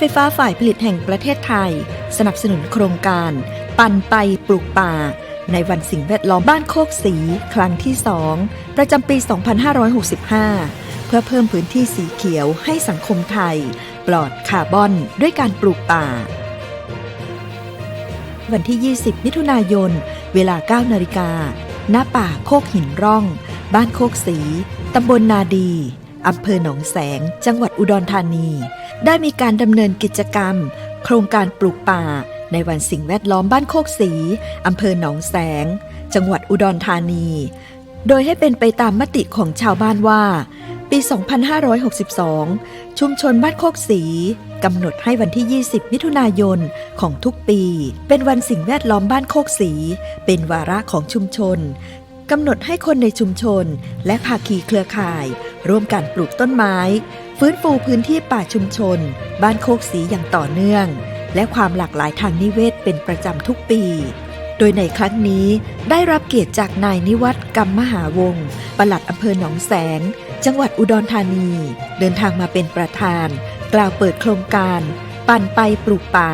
ไฟฟ้าฝ่ายผลิตแห่งประเทศไทย สนับสนุนโครงการ ปันไปปลูกป่า ในวันสิ่งแวดล้อมบ้านโคกสี ครั้งที่2ประจำปี 2565 เพื่อเพิ่มพื้นที่สีเขียวให้สังคมไทย ปลอดคาร์บอนด้วยการปลูกป่า วันที่ 20 มิถุนายน เวลา 9 นาฬิกาณป่าโคกหินร่อง บ้านโคกสี ตำบลนาดี อำเภอหนองแสง จังหวัดอุดรธานี ได้มีการดำเนินกิจกรรม โครงการปลูกป่า ในวันสิ่งแวดล้อมบ้านโคกสีอำเภอหนองแสง จังหวัดอุดรธานี โดยให้เป็นไปตามมติของชาวบ้านว่า ปี 2562 ชุมชนบ้านโคกสีกำหนดให้วันที่ 20 มิถุนายนของทุกปี เป็นวันสิ่งแวดล้อมบ้านโคกสี เป็นวาระของชุมชนกำหนดให้คนในชุมชน และภาคีเครือข่าย ร่วมกันปลูกต้นไม้ ฟื้นฟูพื้นที่ป่าชุมชน บ้านโคกสีอย่างต่อเนื่อง และความหลากหลายทางนิเวศเป็นประจำทุกปี โดยในครั้งนี้ได้รับเกียรติจากนายนิวัฒกรรมมหาวงศ์ปลัดอำเภอหนองแสง จังหวัดอุดรธานี เดินทางมาเป็นประธาน กล่าวเปิดโครงการ ปั่นไปปลูกป่า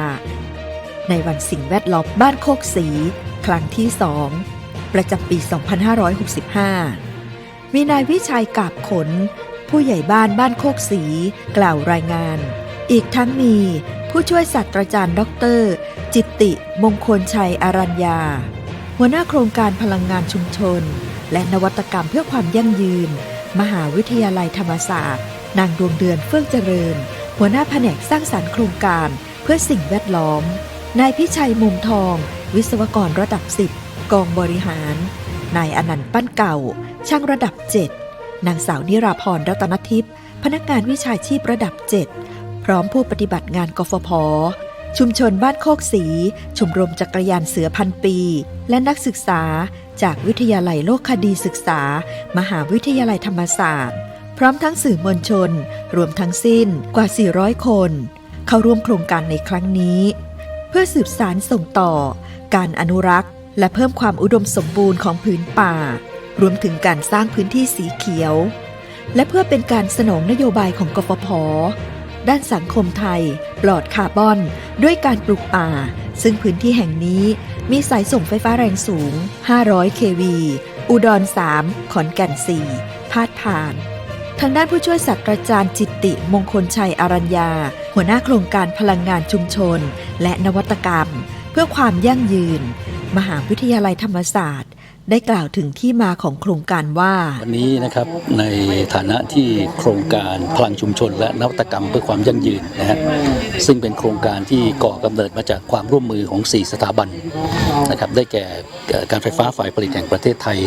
ในวันสิ่งแวดล้อมบ้านโคกสี ครั้งที่สองประจำปี 2565 มีนายวิชัยกาบขน ผู้ใหญ่บ้านบ้านโคกสี กล่าวรายงาน อีกทั้งมีผู้ช่วยศาสตราจารย์ดอกเตอรจิตติ มงคลชัยอารัญญา หัวหน้าโครงการพลังงานชุมชน และนวัตกรรมเพื่อความยั่งยืน มหาวิทยาลัยธรรมศาสตร์ นางดวงเดือนเฟื่องเจริญ หัวหน้าแผนกสร้างสรรค์โครงการเพื่อสิ่งแวดล้อม นายพิชัยมุมทอง วิศวกรระดับ 10 กองบริหาร นายอนันต์ปั้นเก่า ช่างระดับ 7 นางสาวนิราพรรัตนทิพย์พนักงานวิชาชีพระดับ 7 พร้อมผู้ปฏิบัติงานกฟผ ชุมชนบ้านโคกสี ชมรมจักรยานเสือพันปี และนักศึกษาจากวิทยาลัยโลกคดีศึกษา มหาวิทยาลัยธรรมศาสตร์ พร้อมทั้งสื่อมวลชน รวมทั้งสิ้นกว่า 400 คน เข้าร่วมโครงการในครั้งนี้ เพื่อสืบสารส่งต่อ การอนุรักษ์ และเพิ่มความอุดมสมบูรณ์ของพื้นป่า รวมถึงการสร้างพื้นที่สีเขียว และเพื่อเป็นการสนองนโยบายของกฟผ ด้านสังคมไทย ปลอดคาร์บอนด้วยการปลูกป่า ซึ่งพื้นที่แห่งนี้มีสายส่งไฟฟ้าแรงสูง 500 kV อุดร 3 ขอนแก่น 4 พาดผ่าน ทางด้านผู้ช่วยศาสตราจารย์จิตติมงคลชัยอารัญญา หัวหน้าโครงการพลังงานชุมชน และนวัตกรรม เพื่อความยั่งยืน มหาวิทยาลัยธรรมศาสตร์ ได้กล่าวถึงที่มาของโครงการว่า วันนี้นะครับในฐานะที่โครงการพลังชุมชน และนวัตกรรมเพื่อความยั่งยืนนะฮะซึ่งเป็นโครงการที่ก่อกำเนิดมาจากความร่วมมือของ 4 สถาบันนะครับได้แก่การไฟฟ้าฝ่ายผลิตแห่งประเทศไทย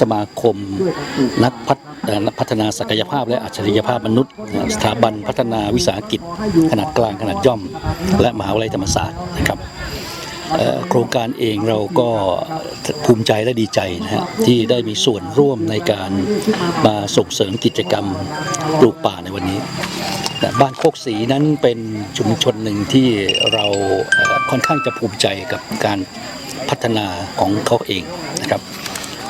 สมาคมนักพัฒเอ่อนักพัฒนาศักยภาพและอัจฉริยภาพมนุษย์ สถาบันพัฒนาวิสาหกิจ ขนาดกลางขนาดย่อม และมหาวิทยาลัยธรรมศาสตร์นะครับ โครงการเองเราก็ภูมิใจและดีใจนะฮะที่ได้มีส่วนร่วมในการมาส่งเสริมกิจกรรมปลูกป่าในวันนี้บ้านโคกศรีนั้นเป็นชุมชนหนึ่งที่เราค่อนข้างจะภูมิใจกับการพัฒนาของเขาเองนะครับ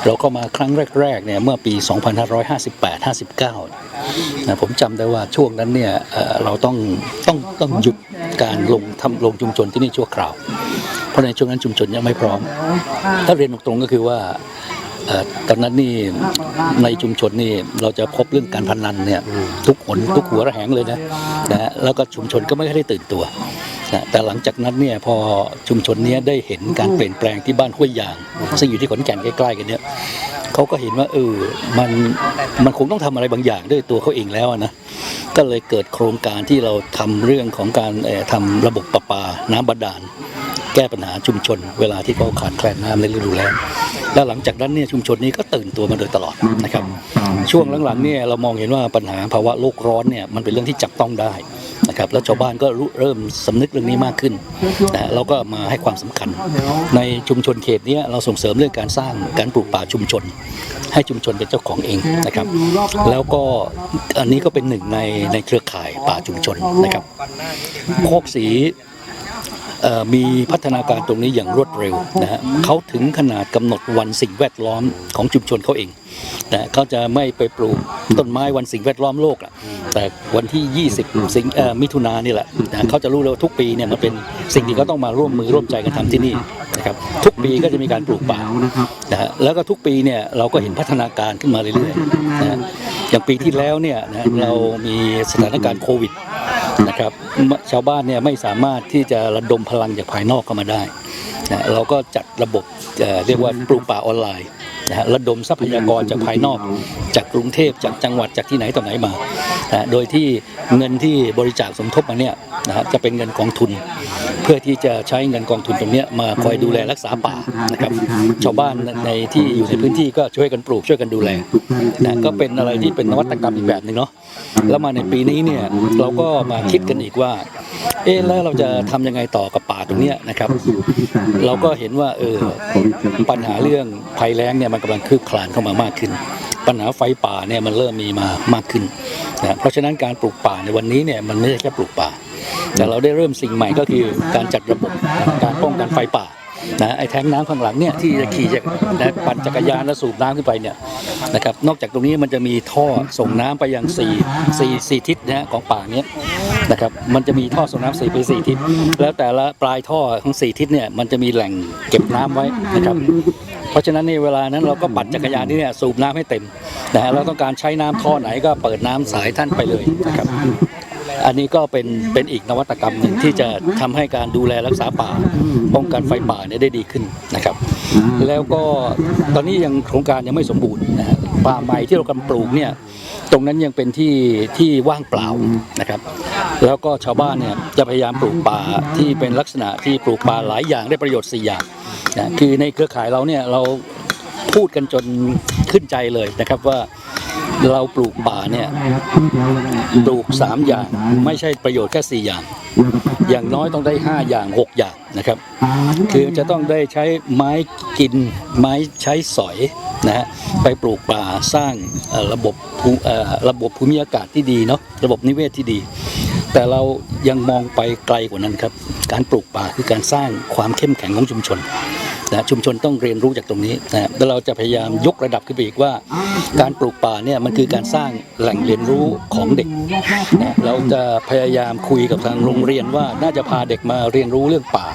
เราก็มาครั้งแรกๆเนี่ยเมื่อปี 2558-59นะผมจำได้ว่าช่วงนั้นเนี่ยเราต้องต้องต้องหยุดการลงทำลงชุมชนที่นี่ชั่วคราว เพราะในช่วงนั้นชุมชนยังไม่พร้อม ถ้าเรียนตรงๆก็คือว่าเอ่อตอนนั้นนี่ในชุมชนนี่เราจะพบเรื่องการพนันเนี่ยทุกหนทุกหัวระแหงเลยนะนะฮะแล้วก็ชุมชนก็ไม่ได้ตื่นตัวนะแต่หลังจากนั้นเนี่ยพอชุมชนเนี้ยได้เห็นการเปลี่ยนแปลงที่บ้านห้วยยาง ซึ่งอยู่ที่ขอนแก่นใกล้ๆกันเนี่ย เขาก็เห็นว่าเออมันมันคงต้องทำอะไรบางอย่างด้วยตัวเขาเองแล้วอะนะก็เลยเกิดโครงการที่เราทำเรื่องของการเอ่อทำระบบประปาน้ำบาดาลแก้ปัญหาชุมชน เวลาที่เขาขาดแคลนน้ำในฤดูแล้งแล้วหลังจากนั้นเนี่ยชุมชนนี้ก็ตื่นตัวมาโดยตลอดนะครับ ช่วงหลังๆเนี่ยเรามองเห็นว่าปัญหาภาวะโลกร้อนเนี่ยมันเป็นเรื่องที่จับต้องได้ นะครับแล้วชาวบ้านก็เริ่มสำนึกเรื่องนี้มากขึ้นนะฮะเราก็มาให้ความสำคัญ ในชุมชนเขตเนี้เราส่งเสริมเรื่องการสร้างการปลูกป่าชุมชน ให้ชุมชนเป็นเจ้าของเองนะครับ แล้วก็อันนี้ก็เป็นหนึ่งในในเครือข่ายป่าชุมชนนะครับโคกสี มีพัฒนาการตรงนี้อย่างรวดเร็วนะฮะเขาถึงขนาดกำหนดวันสิ่งแวดล้อมของชุมชนเขาเองนะเขาจะไม่ไปปลูกต้นไม้วันสิ่งแวดล้อมโลกอะแต่วันที่ 20 สิงมิถุนายนนี่แหละนะเขาจะรู้เลยว่าทุกปีเนี่ยมันเป็นสิ่งที่เขาต้องมาร่วมมือร่วมใจกันทำที่นี่นะครับทุกปีก็จะมีการปลูกป่านะฮะแล้วก็ทุกปีเนี่ยเราก็เห็นพัฒนาการขึ้นมาเรื่อยๆนะฮะอย่างปีที่แล้วเนี่ยนะเรามีสถานการณ์โควิด นะครับชาวบ้านเนี่ยไม่สามารถที่จะระดมพลังจากภายนอกเข้ามาได้นะเราก็จัดระบบเเรียกว่าปลูกป่าออนไลน์นะฮะระดมทรัพยากรจากภายนอก จากกรุงเทพจากจังหวัดจากที่ไหนต่อไหนมานะโดยที่เงินที่บริจาคสมทบมาเนี่ยนะฮะจะเป็นเงินกองทุน เพื่อที่จะใช้เงินกองทุนตรงนี้มาคอยดูแลรักษาป่านะครับชาวบ้านในที่อยู่ในพื้นที่ก็ช่วยกันปลูกช่วยกันดูแลนะก็เป็นอะไรที่เป็นนวัตกรรมอีกแบบหนึ่งเนาะแล้วมาในปีนี้เนี่ยเราก็มาคิดกันอีกว่าเอ๊ะแล้วเราจะทำยังไงต่อกับป่าตรงนี้นะครับ เราก็เห็นว่าเออปัญหาเรื่องภัยแล้งเนี่ยมันกำลังคืบคลานเข้ามามากขึ้น ปัญหาไฟป่าเนี่ยมันเริ่มมีมามากขึ้นนะเพราะฉะนั้นการปลูกป่าในวันนี้เนี่ยมันไม่ใช่แค่ปลูกป่า แต่เราได้เริ่มสิ่งใหม่ก็คือการจัดระบบการป้องกันไฟป่านะไอ้แทงน้ำข้างหลังเนี่ยที่จะขี่จากปั่นจักรยานแล้วสูบน้ำขึ้นไปเนี่ยนะครับนอกจากตรงนี้มันจะมีท่อส่งน้ำไปยังสี่สี่สี่ทิศนะของป่าเนี้ยนะครับมันจะมีท่อส่งน้ำสี่ไปสี่ทิศแล้วแต่ละปลายท่อทั้งสี่ทิศเนี่ยมันจะมีแหล่งเก็บน้ำไว้นะครับ เพราะฉะนั้นในเวลานั้นเราก็ปั่นจักรยานที่เนี่ยสูบน้ำให้เต็มนะฮะเราต้องการใช้น้ำท่อไหนก็เปิดน้ำสายท่านไปเลยนะครับ อันนี้ก็เป็นเป็นอีกนวัตกรรมหนึ่งที่จะทำให้การดูแลรักษาป่าป้องกันไฟป่าเนี่ยได้ดีขึ้นนะครับ แล้วก็ตอนนี้ยังโครงการยังไม่สมบูรณ์นะฮะป่าใหม่ที่เรากำลังปลูกเนี่ย ตรงนั้นยังเป็นที่ที่ว่างเปล่านะครับ แล้วก็ชาวบ้านเนี่ยจะพยายามปลูกป่าที่เป็นลักษณะที่ปลูกป่าหลายอย่างได้ประโยชน์4อย่างนะคือในเครือข่ายเราเนี่ยเราพูดกันจนขึ้นใจเลยนะครับว่าเราปลูกป่าเนี่ยปลูก 3 อย่างไม่ใช่ประโยชน์แค่ 4 อย่าง อย่างน้อยต้องได้ 5 อย่าง 6 อย่างนะครับ คือจะต้องได้ใช้ไม้กินไม้ใช้สอยนะฮะไปปลูกป่าสร้างเอ่อระบบภูเอ่อระบบภูมิอากาศที่ดีเนาะระบบนิเวศที่ดี แต่เรายังมองไปไกลกว่านั้นครับ การปลูกป่าคือการสร้างความเข้มแข็งของชุมชน นะชุมชนต้องเรียนรู้จากตรงนี้นะแล้วเราจะพยายามยกระดับขึ้นไปอีกว่า การปลูกป่าเนี่ยมันคือการสร้างแหล่งเรียนรู้ของเด็กนะเราจะพยายามคุยกับทางโรงเรียนว่าน่าจะพาเด็กมาเรียนรู้เรื่องป่า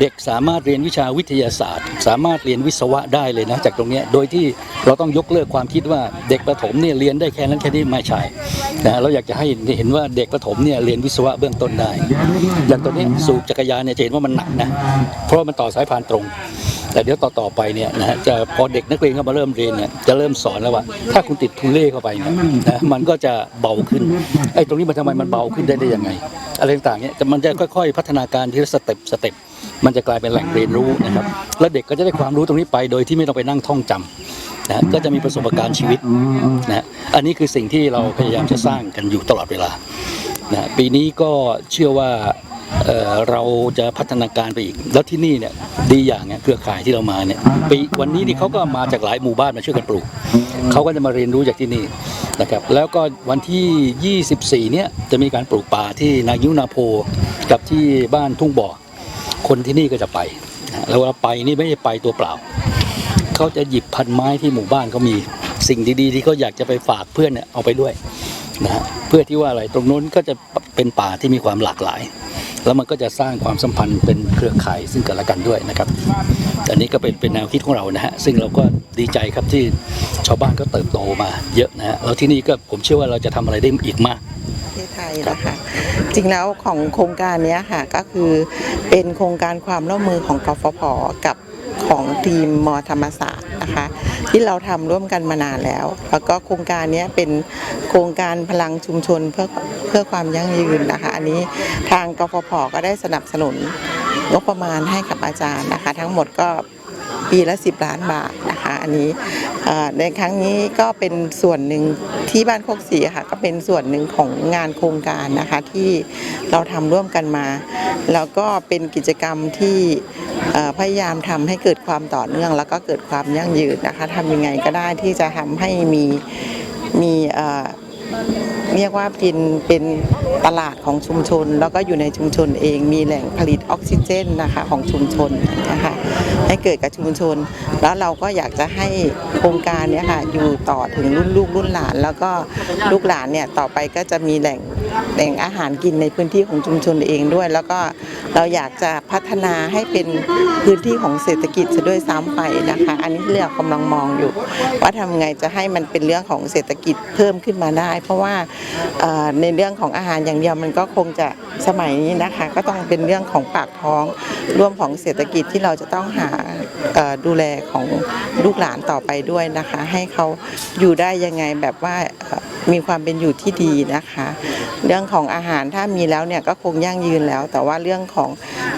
เด็กสามารถเรียนวิชาวิทยาศาสตร์ สามารถเรียนวิศวะได้เลยนะจากตรงนี้โดยที่เราต้องยกเลิกความคิดว่าเด็กประถมเนี่ยเรียนได้แค่นั้นแค่นี้ไม่ใช่นะเราอยากจะให้เห็นว่าเด็กประถมเนี่ยเรียนวิศวะเบื้องต้นได้ อย่างตัวนี้สูบจักรยานเนี่ยจะเห็นว่ามันหนักนะเพราะมันต่อสายพานตรงแต่เดี๋ยวต่อๆไปเนี่ยนะฮะจะพอเด็กนักเรียนเข้ามาเริ่มเรียนเนี่ยจะเริ่มสอนแล้วว่า ถ้าคุณติดทุเล่เข้าไปเนี่ยนะมันก็จะเบาขึ้นไอ้ตรงนี้มันทำไมมันเบาขึ้นได้ได้ยังไง อะไรต่างๆเนี่ยแต่มันจะค่อย ๆ พัฒนาการทีละสเต็ปสเต็ป มันจะกลายเป็นแหล่งเรียนรู้นะครับ แล้วเด็กก็จะได้ความรู้ตรงนี้ไปโดยที่ไม่ต้องไปนั่งท่องจำนะก็จะมีประสบการณ์ชีวิตนะอันนี้คือสิ่งที่เราพยายามจะสร้างกันอยู่ตลอดเวลานะปีนี้ก็เชื่อว่าเอ่อเราจะพัฒนาการไปอีก แล้วที่นี่เนี่ยดีอย่างเนี่ยเครือข่ายที่เรามาเนี่ยปีวันนี้นี่เขาก็มาจากหลายหมู่บ้านมาช่วยกันปลูกเขาก็จะมาเรียนรู้จากที่นี่นะครับแล้วก็วันที่ 24 เนี่ยจะมีการปลูกป่าที่นายุนาโพกับที่บ้านทุ่งบ่อ คนที่นี่ก็จะไปแล้วเวลาไปนี่ไม่ใช่ไปตัวเปล่า เขาจะหยิบพันไม้ที่หมู่บ้านเขามีสิ่งดีๆ ที่เขาอยากจะไปฝากเพื่อนเนี่ยเอาไปด้วยนะเพื่อที่ว่าอะไรตรงนู้นก็จะเป็นป่าที่มีความหลากหลาย แล้วมันก็จะสร้างความสัมพันธ์เป็นเครือข่ายซึ่งกันและกันด้วยนะครับอันนี้ก็เป็นเป็นแนวคิดของเรานะฮะซึ่งเราก็ดีใจครับที่ชาวบ้านก็เติบโตมาเยอะนะฮะแล้วที่นี่ก็ผมเชื่อว่าเราจะทำอะไรได้อีกมากประเทศไทยนะคะจริงแล้วของโครงการนี้ค่ะก็คือเป็นโครงการความร่วมมือของกฟผกับ ของทีมมธรรมศาสตร์นะคะ ที่เราทำร่วมกันมานานแล้ว แล้วก็โครงการนี้เป็นโครงการพลังชุมชนเพื่อเพื่อความยั่งยืนนะคะ อันนี้ทางกฟผก็ได้สนับสนุนงบประมาณให้กับอาจารย์นะคะ ทั้งหมดก็ ปีละ 10 ล้านบาทนะคะอันนี้ในครั้งนี้ก็เป็นส่วนหนึ่งที่บ้านโคกศรีค่ะก็เป็นส่วนหนึ่งของงานโครงการนะคะที่เราทำร่วมกันมา แล้วก็เป็นกิจกรรมที่พยายามทำให้เกิดความต่อเนื่อง แล้วก็เกิดความยั่งยืนนะคะทำยังไงก็ได้ที่จะทำให้มีมี เอ่อเรียกว่าเป็นเป็นตลาดของชุมชน แล้วก็อยู่ในชุมชนเองมีแหล่งผลิตออกซิเจนนะคะของชุมชนนะคะให้เกิดกับชุมชน แล้วเราก็อยากจะให้โครงการนี้ค่ะอยู่ต่อถึงรุ่นลูกรุ่นหลาน แล้วก็ลูกหลานเนี่ยต่อไปก็จะมีแหล่งแหล่งอาหารกินในพื้นที่ของชุมชนเองด้วย แล้วก็เราอยากจะพัฒนาให้เป็นพื้นที่ของเศรษฐกิจซะด้วยซ้ำไปนะคะ อันนี้เรื่องกำลังมองอยู่ ว่าทำไงจะให้มันเป็นเรื่องของเศรษฐกิจเพิ่มขึ้นมาได้ เพราะว่าในเรื่องของอาหารอย่างเดียวมันก็คงจะสมัยนี้นะคะ ก็ต้องเป็นเรื่องของปากท้องร่วมของเศรษฐกิจที่เราจะต้องหาดูแลของลูกหลานต่อไปด้วยนะคะ ให้เขาอยู่ได้ยังไงแบบว่า มีความเป็นอยู่ที่ดีนะคะ เรื่องของอาหารถ้ามีแล้วเนี่ยก็คงยั่งยืนแล้ว แต่ว่าเรื่องของ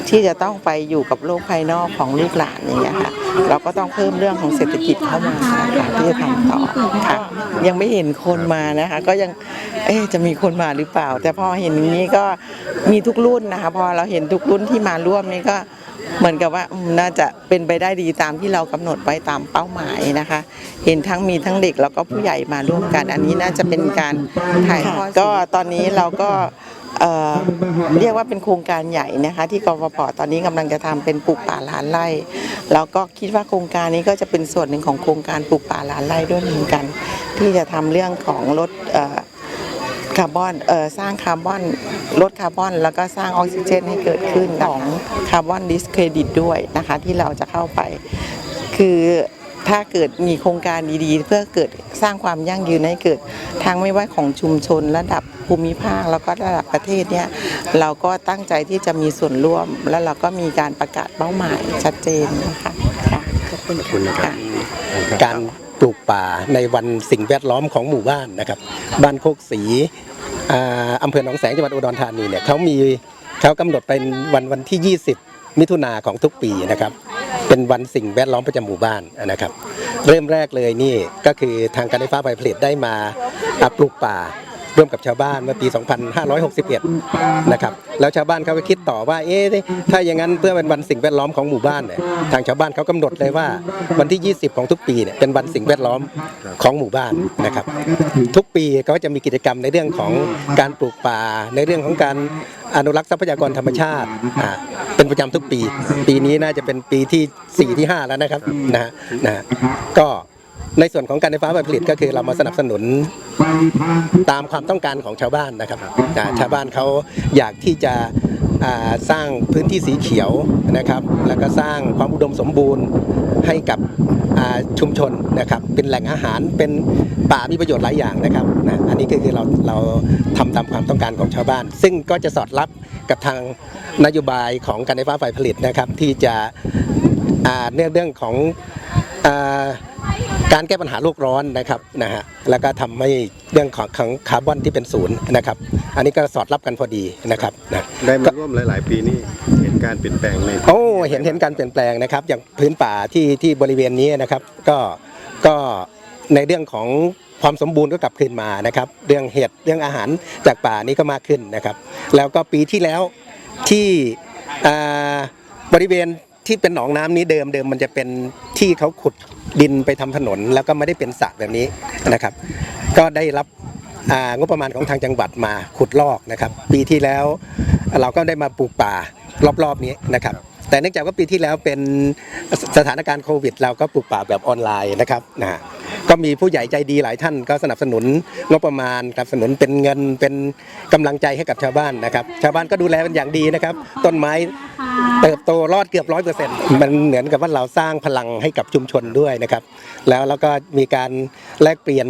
ที่จะต้องไปอยู่กับโลกภายนอกของลูกหลานอย่างเงี้ยค่ะ เราก็ต้องเพิ่มเรื่องของเศรษฐกิจเข้ามานะคะที่จะทำต่อค่ะ ยังไม่เห็นคนมานะคะ ก็ยังเอ๊ะจะมีคนมาหรือเปล่า แต่พอเห็นอย่างนี้ก็มีทุกรุ่นนะคะ พอเราเห็นทุกรุ่นที่มาร่วมนี่ก็ เหมือนกับว่าน่าจะเป็นไปได้ดีตามที่เรากำหนดไว้ตามเป้าหมายนะคะ เห็นทั้งมีทั้งเด็กแล้วก็ผู้ใหญ่มาร่วมกัน อันนี้น่าจะเป็นการถ่ายทอดก็ตอนนี้เราก็เเรียกว่าเป็นโครงการใหญ่นะคะ ที่กรฟผตอนนี้กำลังจะทำเป็นปลูกป่าล้านไร่แล้วก็คิดว่าโครงการนี้ก็จะเป็นส่วนหนึ่งของโครงการปลูกป่าล้านไร่ด้วยเหมือนกัน ที่จะทำเรื่องของลด คาร์บอนเอ่อสร้างคาร์บอนลดคาร์บอน แล้วก็สร้างออกซิเจนให้เกิดขึ้นของคาร์บอนดิสเครดิตด้วยนะคะที่เราจะเข้าไป คือถ้าเกิดมีโครงการดีๆ เพื่อเกิดสร้างความยั่งยืนให้เกิดทางไม่ว่าของชุมชนระดับภูมิภาคแล้วก็ระดับประเทศเนี่ยเราก็ตั้งใจที่จะมีส่วนร่วม แล้วเราก็มีการประกาศเป้าหมายชัดเจนนะคะค่ะขอบคุณค่ะการ ปลูกป่าในวันสิ่งแวดล้อมของหมู่บ้านนะครับ บ้านโคกศรีอ่าอำเภอหนองแสงจังหวัดอุดรธานีเนี่ยเขามีเขากำหนดเป็นวันวันที่ 20 มิถุนาของทุกปีนะครับ เป็นวันสิ่งแวดล้อมประจำหมู่บ้านนะครับ เริ่มแรกเลยนี่ก็คือทางการไฟฟ้าฝ่ายผลิตได้มาปลูกป่า ร่วมกับชาวบ้านเมื่อปี 2561 นะครับ แล้วชาวบ้านเขาก็คิดต่อว่า เอ๊ะ ถ้าอย่างนั้นเพื่อเป็นวันสิ่งแวดล้อมของหมู่บ้านเนี่ย ทางชาวบ้านเขากำหนดเลยว่าวันที่ 20 ของทุกปีเนี่ยเป็นวันสิ่งแวดล้อมของหมู่บ้านนะครับ ทุกปีก็จะมีกิจกรรมในเรื่องของการปลูกป่า ในเรื่องของการอนุรักษ์ทรัพยากรธรรมชาติ เป็นประจำทุกปี ปีนี้น่าจะเป็นปีที่ 4 ที่ 5 แล้วนะครับ นะฮะ นะ ก็ ในส่วนของการไฟฟ้าฝ่ายผลิตก็คือเรามาสนับสนุนตามความต้องการของชาวบ้านนะครับชาวบ้านเขาอยากที่จะสร้างพื้นที่สีเขียวนะครับ แล้วก็สร้างความอุดมสมบูรณ์ให้กับชุมชนนะครับ เป็นแหล่งอาหารเป็นป่ามีประโยชน์หลายอย่างนะครับนะอันนี้ก็คือเราเราทำตามความต้องการของชาวบ้าน ซึ่งก็จะสอดรับกับทางนโยบายของการไฟฟ้าฝ่ายผลิตนะครับ ที่จะเรื่องเรื่องของ การแก้ปัญหาโลกร้อนนะครับนะฮะแล้วก็ทำให้เรื่องของของคาร์บอนที่เป็นศูนย์นะครับ อันนี้ก็สอดรับกันพอดีนะครับนะได้มาร่วมหลาย ๆ ปีนี่เห็นการเปลี่ยนแปลงในโอ้เห็นเห็นการเปลี่ยนแปลงนะครับ อย่างพื้นป่าที่ที่บริเวณนี้นะครับ ก็ก็ในเรื่องของความสมบูรณ์ก็กลับคืนมานะครับ เรื่องเห็ดเรื่องอาหารจากป่านี้ก็มากขึ้นนะครับ แล้วก็ปีที่แล้วที่อ่าบริเวณ ที่เป็นหนองน้ำนี้เดิมเดิมมันจะเป็นที่เขาขุดดินไปทำถนน แล้วก็ไม่ได้เป็นสระแบบนี้นะครับ ก็ได้รับงบประมาณของทางจังหวัดมาขุดลอกนะครับ ปีที่แล้วเราก็ได้มาปลูกป่ารอบๆนี้นะครับ แต่เนื่องจากว่าปีที่แล้วเป็นสถานการณ์โควิด เราก็ปลูกป่าแบบออนไลน์นะครับนะก็มีผู้ใหญ่ใจดีหลายท่านก็สนับสนุนงบประมาณสนับสนุนเป็นเงินเป็นกำลังใจให้กับชาวบ้านนะครับ ชาวบ้านก็ดูแลเป็นอย่างดีนะครับ ต้นไม้เติบโตรอดเกือบร้อยเปอร์เซ็นต์มันเหมือนกับว่าเราสร้างพลังให้กับชุมชนด้วยนะครับ แล้วแล้วก็มีการแลกเปลี่ยน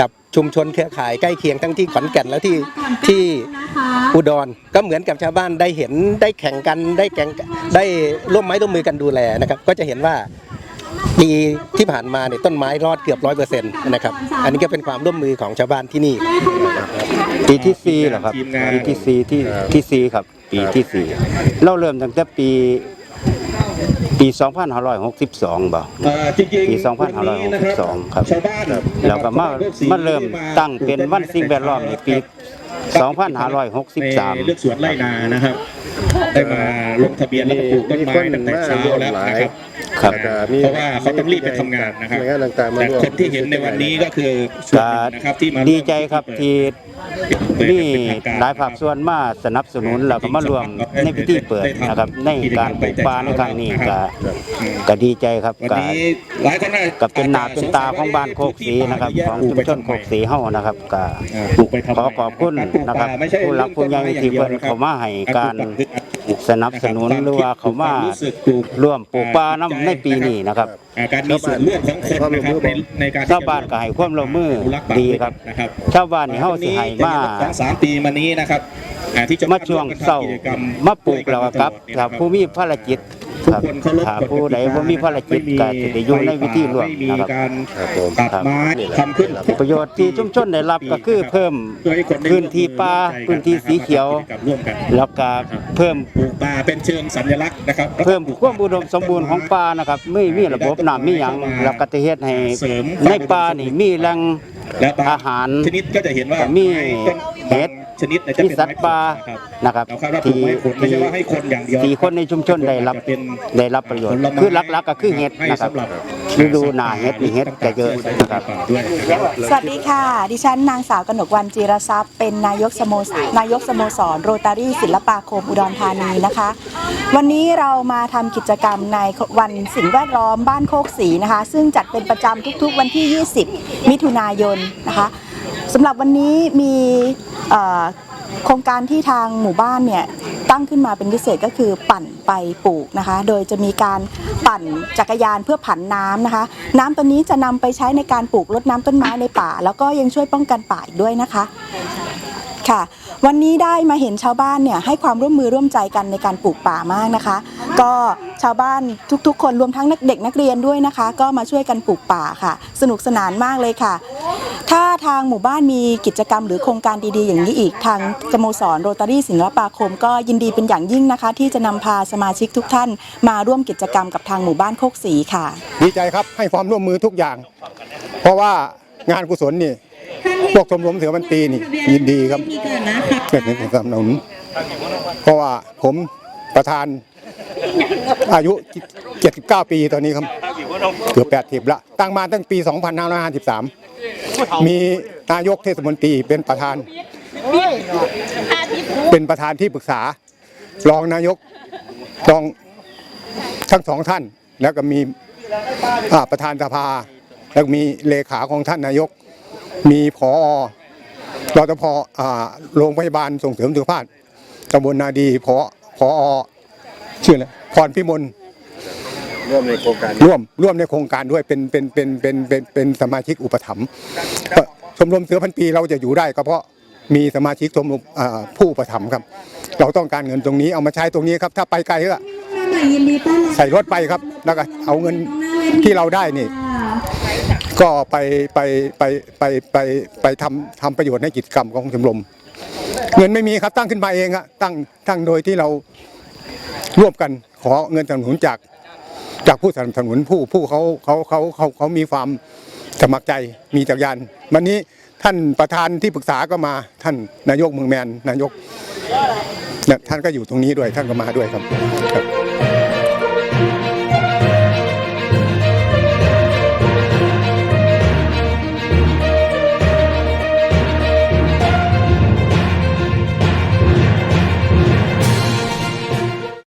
กับ ชุมชนเครือข่ายใกล้เคียงทั้งที่ขอนแก่นและที่ที่อุดรก็เหมือนกับชาวบ้านได้เห็นได้แข่งกันได้แข่งได้ร่วมไม้ร่วมมือกันดูแลนะครับ ก็จะเห็นว่าปีที่ผ่านมาเนี่ยต้นไม้รอดเกือบร้อยเปอร์เซ็นต์นะครับ อันนี้ก็เป็นความร่วมมือของชาวบ้านที่นี่ปีที่สี่เหรอครับปีที่สี่ที่ที่สี่ครับ ปีที่สี่เราเริ่มตั้งแต่ปี ปี 2562บ่ปี2562 ครับแล้วก็มามาเริ่มตั้งเป็นวันสิ่งแวดล้อมในปี ในเลือกสวนไร่นานะครับ ได้มาลงทะเบียนแล้วก็ปลูกต้นไม้ตั้งแต่เช้าแล้วนะครับ ครับอาจจะมีเพราะว่าเขาต้องรีบไปทำงานนะครับหน่วยงานต่างๆมาแต่ร่วม คนที่เห็นในวันนี้ก็คือส่วนก็หนึ่งนะครับที่มาดีใจครับที่เปิดมีเป็นทงกรหลายภาคส่วนมาสนับสนุนแล้วก็มารวมในพิธีเปิดนะครับ ในการปลูกป่าในครั้งนี้ก็อืมก็ดีใจครับวันก็นี้หลายคนน่าก็เป็นหนาเป็นตาของบ้านโคกศรีนะครับของชุมชนโคกศรีเฮานะครับก็อ่าปลูกไปทำไมขอขอบคุณนะครับไม่ใช่ผู้หลักผู้ใหญ่ที่เพิ่นเข้ามาให้การ สนับสนุนหรือว่าเขามารู้สึกปลูกร่วมปลูกป่านํในปีนี้นะครับอ่าการมีส่วนร่วมของคนนะครับในในการที่ชาวบ้านก็ให้ความร่วมมืออนุรักษ์ป่าดีครับนะครับชาวบ้านนี่เฮาสิให้มาสองสามปีมานี้นะครับอ่ที่จะมาช่วงเศร้ามาปลูกแล้วก็ครับถ้าผู้มีภารกิจ ทุกครับคนเคารพถ้ากฎผู้ใดบ่มีภารกิจก็สิได้อยู่ในวิธีร่วมไม่มีนะครับ การครับผมตัดไม้ทำขึ้น ประโยชน์ที่ชุมชนได้รับก็คือเพิ่มเพื่อให้คนได้พื้นที่ป่าพื้นที่สีเขียวมาทำกิจกรรมร่วมกันแล้วก็เพิ่มปลูกป่าเป็นเชิงสัญลักษณ์นะครับเพิ่มความอุดมสมบูรณ์ของป่านะครับไม่มีระบบน้ำมีหยังแล้วก็จะเฮ็ดให้เสริมในป่านี่มีแหล่ง และบางอาหารชนิดก็จะเห็นว่ามีต้นเห็ด ชนิดเนี่ยจะมีเป็นสัตว์ป่าไม้ผลนะครับเราคาดว่าปลูกที่ไม้ผลไม่ใช่ว่าให้คนอย่างเดียวที่คนในชุมชนได้รับจะเป็นได้รับประโยชน์ผลไม้คือหลักๆก็คือเห็ดให้นะครับสำหรับฤดูหน้าเห็ดนี่เห็ดจะเยอะนะครับด้วยนะครับสวัสดีค่ะ ดิฉันนางสาวกนกวันจีรทรัพย์ เป็นนายกสโมสรนายกสโมสรโรตารี่ศิลปาคมอุดรธานีนะคะ วันนี้เรามาทำกิจกรรมในวันสิ่งแวดล้อมบ้านโคกศรีนะคะ ซึ่งจัดเป็นประจำทุกๆวันที่ 20 มิถุนายนนะคะ สำหรับวันนี้มีโครงการที่ทางหมู่บ้านเนี่ยตั้งขึ้นมาเป็นพิเศษก็คือปั่นไปปลูกนะคะ โดยจะมีการปั่นจักรยานเพื่อผันน้ำนะคะ น้ำตัวนี้จะนำไปใช้ในการปลูกรดน้ำต้นไม้ในป่า แล้วก็ยังช่วยป้องกันป่าอีกด้วยนะคะค่ะ วันนี้ได้มาเห็นชาวบ้านเนี่ยให้ความร่วมมือร่วมใจกันในการปลูกป่ามากนะคะ ก็ชาวบ้านทุกๆ คนรวมทั้งนักเด็กนักเรียนด้วยนะคะ ก็มาช่วยกันปลูกป่าค่ะ สนุกสนานมากเลยค่ะ ถ้าทางหมู่บ้านมีกิจกรรมหรือโครงการดีๆ อย่างนี้อีกทางสโมสรโรตารี่ศิลปาคม ก็ยินดีเป็นอย่างยิ่งนะคะ ที่จะนำพาสมาชิกทุกท่าน มาร่วมกิจกรรมกับทางหมู่บ้านโคกศรีค่ะ ดีใจครับให้ความร่วมมือทุกอย่าง เพราะว่างานกุศลนี่พวกชมรมเสือบันตีนี่ยินดีครับเป็นสนับสนุนเพราะว่าผมประธาน อายุ79 ปีตอนนี้ครับ เกือบ80ละ ตั้งมาตั้งปี 2553 มีนายกเทศมนตรีเป็นประธาน เป็นประธานที่ปรึกษา รองนายกรองทั้งสองท่าน แล้วก็มีอ่าประธานสภา แล้วก็มีเลขาของท่านนายก มีผอรตพอ่าโรงพยาบาลส่งเสริมสุขภาพตำบลนาดีผอผอ ชื่ออะไรพรพิมลร่วมในโครงการร่วมร่วมในโครงการด้วยเป็นเป็นเป็นเป็นเป็นเป็นสมาชิกอุปถัมภ์เอ่อชมรมเสือพันปีเราจะอยู่ได้ก็เพราะมีสมาชิกชมรมอ่าผู้อุปถัมภ์ครับ เราต้องการเงินตรงนี้เอามาใช้ตรงนี้ครับ ถ้าไปไกลก็ใส่รถไปครับแล้วก็เอาเงินที่เราได้นี่ ก็ไปไปไปไปไปไปทำทำประโยชน์ในกิจกรรมของชมรม เงินไม่มีครับตั้งขึ้นมาเองอะตั้งตั้งโดยที่เรา ร่วมกันขอเงินสนับสนุนจากจากผู้สนับสนุนผู้ผู้เขาเขาเขาเขาเขามีความสมัครใจมีจักรยาน วันนี้ท่านประธานที่ปรึกษาก็มาท่านนายกเมืองแมนนายกเนี่ยท่านก็อยู่ตรงนี้ด้วยท่านก็มาด้วยครับ